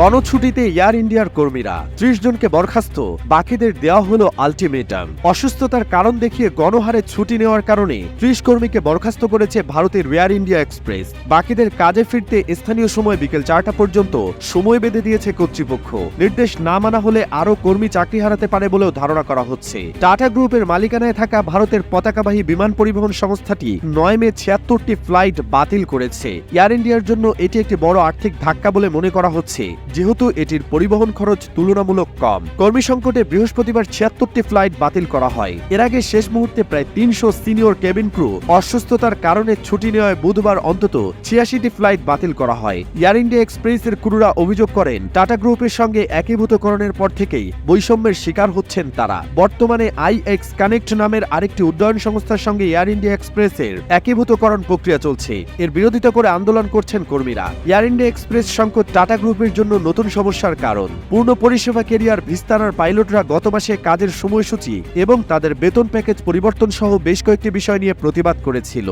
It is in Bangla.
গণছুটিতে এয়ার ইন্ডিয়ার কর্মীরা ত্রিশ জনকে বরখাস্ত, বাকিদের দেওয়া হলো আলটিমেটাম। অসুস্থতার কারণ দেখিয়ে গণহারে ছুটি নেওয়ার কারণে ত্রিশ কর্মীকে বরখাস্ত করেছে ভারতের এয়ার ইন্ডিয়া এক্সপ্রেস। বাকিদের কাজে ফিরতে স্থানীয় সময় বিকেল চারটা পর্যন্ত সময় বেঁধে দিয়েছে কর্তৃপক্ষ। নির্দেশ না মানা হলে আরও কর্মী চাকরি হারাতে পারে বলেও ধারণা করা হচ্ছে। টাটা গ্রুপের মালিকানায় থাকা ভারতের পতাকাবাহী বিমান পরিবহন সংস্থাটি নয় মে ছিয়াত্তরটি ফ্লাইট বাতিল করেছে। এয়ার ইন্ডিয়ার জন্য এটি একটি বড় আর্থিক ধাক্কা বলে মনে করা হচ্ছে। যেহেতু এটির পরিবহন খরচ তুলনামূলক কম, কর্মী সংকটে বৃহস্পতিবার ছিয়াত্তরটি ফ্লাইট বাতিল করা হয়। এর আগে শেষ মুহূর্তে প্রায় তিনশো সিনিয়র কেবিন ক্রু অসুস্থতার কারণে ছুটি নেওয়ায় বুধবার অন্তত ছিয়াশিটি ফ্লাইট বাতিল করা হয়। এয়ার ইন্ডিয়া এক্সপ্রেসের ক্রুরা অভিযোগ করেন, টাটা গ্রুপের সঙ্গে একীভূতকরণের পর থেকেই বৈষম্যের শিকার হচ্ছেন তারা। বর্তমানে আই এক্স কানেক্ট নামের আরেকটি উড্ডয়ন সংস্থার সঙ্গে এয়ার ইন্ডিয়া এক্সপ্রেসের একীভূতকরণ প্রক্রিয়া চলছে। এর বিরোধিতা করে আন্দোলন করছেন কর্মীরা। এয়ার ইন্ডিয়া এক্সপ্রেস সংকট টাটা গ্রুপের জন্য নতুন সমস্যার কারণ। পূর্ণ পরিষেবা কেরিয়ার ভিস্তারার পাইলটরা গত মাসে কাজের সময়সূচি এবং তাদের বেতন প্যাকেজ পরিবর্তন সহ বেশ কয়েকটি বিষয় নিয়ে প্রতিবাদ করেছিল।